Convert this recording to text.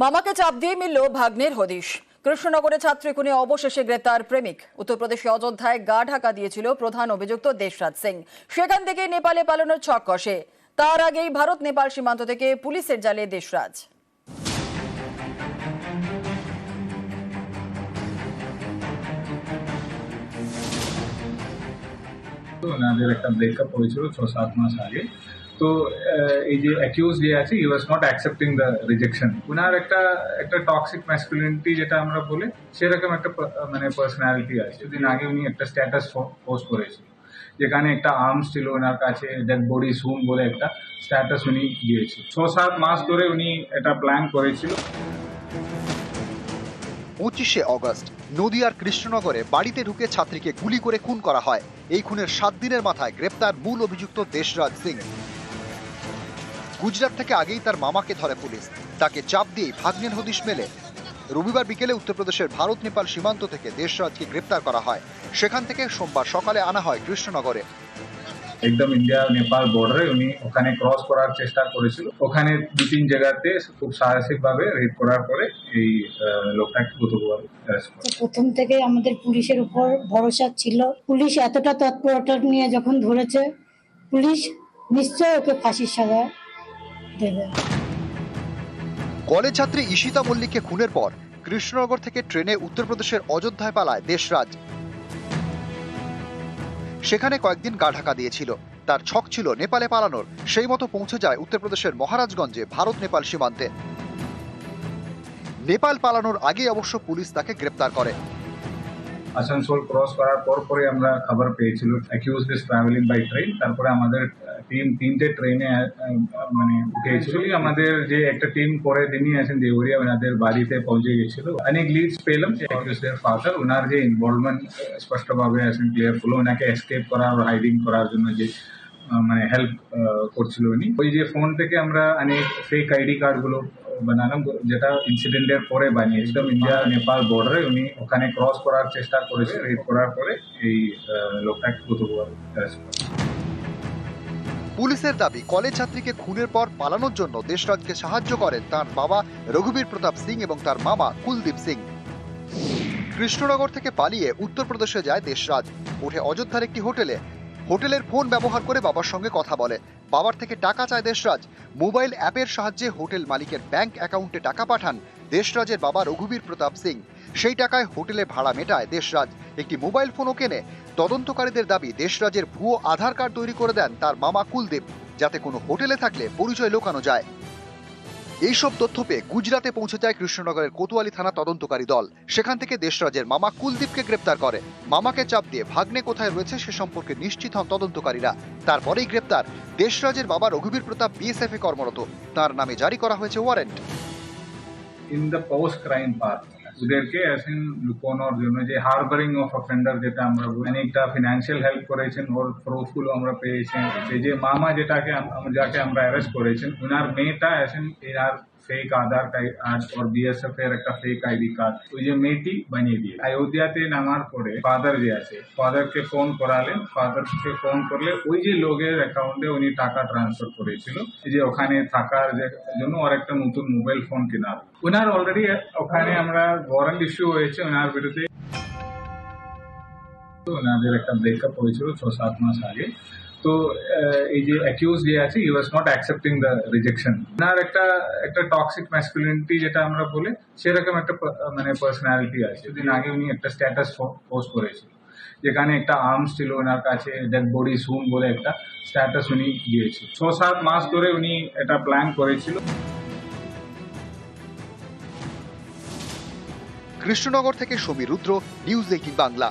মামাকে চাপ দিয়ে মিলল ভাগ্নের হদিশ। কৃষ্ণনগরে ছাত্রী খুনে অবশেষে গ্রেপ্তার প্রেমিক। উত্তরপ্রদেশে অযোধ্যায় গা ঢাকা দিয়েছিল প্রধান অভিযুক্ত দেশরাজ সিং। সেখান থেকে নেপালে পালানোর ছক কষে। তার আগেই ভারত, নেপাল সীমান্ত থেকে পুলিশের জালে দেশরাজ। ওনাদের একটা ব্রেকআপ হয়েছিল ছ সাত মাস আগে। তো এই যে অ্যাকিউজ যে আছে he was not accepting the rejection ওনার একটা একটা টক্সিক ম্যাসকুলিনিটি যেটা আমরা বলে, সেরকম একটা মানে পার্সোনালিটি আছে। দুদিন আগে উনি একটা স্ট্যাটাস পোস্ট করেছিল, যেখানে একটা আর্মস ছিল ওনার কাছে ডেড বডি সুন বলে একটা স্ট্যাটাস উনি দিয়েছে ছ সাত মাস ধরে উনি এটা প্ল্যান করেছিল। পঁচিশে অগস্ট, নদিয়ার কৃষ্ণনগরে বাড়িতে ঢুকে ছাত্রীকে গুলি করে খুন করা হয়। এই খুনের সাত দিনের মাথায় গ্রেপ্তার মূল অভিযুক্ত দেশরাজ সিং। গুজরাট থেকে আগেই তার মামাকে ধরে পুলিশ। তাকে চাপ দিয়ে ভাগ্নের হদিশ মেলে। রবিবার বিকেলে উত্তরপ্রদেশের ভারত নেপাল সীমান্ত থেকে দেশরাজকে গ্রেপ্তার করা হয়। সেখান থেকে সোমবার সকালে আনা হয় কৃষ্ণনগরে। একদম ইন্ডিয়া নেপাল বর্ডারে উনি ওখানে ক্রস করার চেষ্টা করেছিল। ওখানে দু তিন জায়গাতে খুব সাহসিক ভাবে রেড করার পরে এই লোকটাকে প্রথম থেকে আমাদের পুলিশের উপর ভরসা ছিল। পুলিশ এতটা তৎপরতা নিয়ে যখন ধরেছে পুলিশ নিশ্চয় ওকে ফাঁসির সাজা দেবে। কলেজ ছাত্রী ঈশিতা মল্লিককে খুনের পর কৃষ্ণনগর থেকে ট্রেনে উত্তরপ্রদেশের অযোধ্যায় পালায় দেশরাজ। সেখানে কয়েকদিন গা ঢাকা দিয়েছিল। তার ছক ছিল নেপালে পালানোর। সেই মতো পৌঁছে যায় উত্তরপ্রদেশের মহারাজগঞ্জে ভারত নেপাল সীমান্তে। নেপাল পালানোর আগে অবশ্য পুলিশ তাকে গ্রেপ্তার করে। আসানসোল ক্রস করার পর পরে আমরা খবর পেয়েছিল accused is travelling by train তারপরে আমাদের টিম তিনটে ট্রেনে মানে উঠেছিল। আমাদের যে একটা টিম পরে দিনই আছেন দেউরিয়া, ওনাদের বাড়িতে পৌঁছে গেছিল। অনেক লিডস পেলাম অ্যাকিউজের ফাদার ওনার যে ইনভলভমেন্ট স্পষ্টভাবে আছেন ক্লিয়ার ওনাকে এসকেপ করার হাইডিং করার জন্য যে মানে হেল্প করছিল উনি। ওই যে ফোন থেকে আমরা অনেক ফেক আইডি কার্ডগুলো বানালাম, যেটা ইনসিডেন্টের পরে বানিয়েছিলাম ইন্ডিয়া নেপাল বর্ডারে উনি ওখানে ক্রস করার চেষ্টা করেছে রেড করার পরে এই লোকটাকে গতবার পুলিশের দাবি কলেজ ছাত্রীকে খুনের পর পালানোর জন্য দেশরাজকে সাহায্য করেন তার বাবা রঘুবীর প্রতাপ সিং এবং তার মামা কুলদীপ সিং। কৃষ্ণনগর থেকে পালিয়ে উত্তরপ্রদেশে যায় দেশরাজ। ওঠে অযোধ্যার একটি হোটেলে। হোটেলের ফোন ব্যবহার করে বাবার সঙ্গে কথা বলে। বাবার থেকে টাকা চায় দেশরাজ। মোবাইল অ্যাপের সাহায্যে হোটেল মালিকের ব্যাংক অ্যাকাউন্টে টাকা পাঠান দেশরাজের বাবা রঘুবীর প্রতাপ সিং। সেই টাকায় হোটেলে ভাড়া মেটায় দেশরাজ। একটি মোবাইল ফোনও কেনে। তদন্তকারীদের দাবি, দেশরাজের ভুয়ো আধার কার্ড তৈরি করে দেন তার মামা কুলদীপ, যাতে কোনো হোটেলে থাকলে পরিচয় লোকানো যায়। এইসব তথ্য পেয়ে গুজরাটে পৌঁছে যায় কৃষ্ণনগরের কোতোয়ালি থানা তদন্তকারী দল। সেখান থেকে দেশরাজের মামা কুলদীপকে গ্রেপ্তার করে। মামাকে চাপ দিয়ে ভাগ্নে কোথায় রয়েছে সে সম্পর্কে নিশ্চিত হন তদন্তকারীরা। তারপরেই গ্রেপ্তার দেশরাজের বাবা রঘুবীর প্রতাপ বিএসএফ এ কর্মরত। তার নামে জারি করা হয়েছে warrant. In the post crime part ওদেরকে এখন লুকোনোর জন্য যে হারবারিং অফ অফেন্ডার যেটা আমরা বলি, অনেকটা ফিনান্সিয়াল হেল্প করেছেন ওর প্রুফগুলো আমরা পেয়েছেন সেই যে মামা যেটাকে আম- আম- যাকে আমরা অ্যারেস্ট করেছেন ওনার মেয়েটা এখন এনার ফেক আধার কার্ড ওর বিএসএফ এর একটা ফেক আইডি কার্ড ওই যে মেয়েটি বানিয়ে দিয়ে অযোধ্যাতে নামার পরে ফাদার যে আছে ফাদারকে ফোন করালেন ফাদারকে ফোন করলে ওই যে লোকের অ্যাকাউন্টে উনি টাকা ট্রান্সফার করেছিল যে ওখানে থাকার জন্য ওর একটা নতুন মোবাইল ফোন কেনার ওনার অলরেডি ওখানে আমরা ওয়ারেন্ট ইস্যু হয়েছে ওনার বিরুদ্ধে ওনাদের একটা ব্রেকআপ হয়েছিল ছ সাত মাস আগে তো এই যে অ্যাকিউজ যে আছে he was not accepting the rejection ওনার একটা একটা টক্সিক ম্যাসকুলিনিটি যেটা আমরা বলে, সেরকম একটা মানে পার্সোনালিটি আছে। দুদিন আগে উনি একটা স্ট্যাটাস পোস্ট করেছিল, যেখানে একটা আর্মস ছিল ওনার কাছে ডেড বডি সুন বলে একটা স্ট্যাটাস উনি দিয়েছে ছ, সাত মাস ধরে উনি এটা প্ল্যান করেছিল। কৃষ্ণনগর থেকে সমীর রুদ্র, নিউজ এইটিন বাংলা।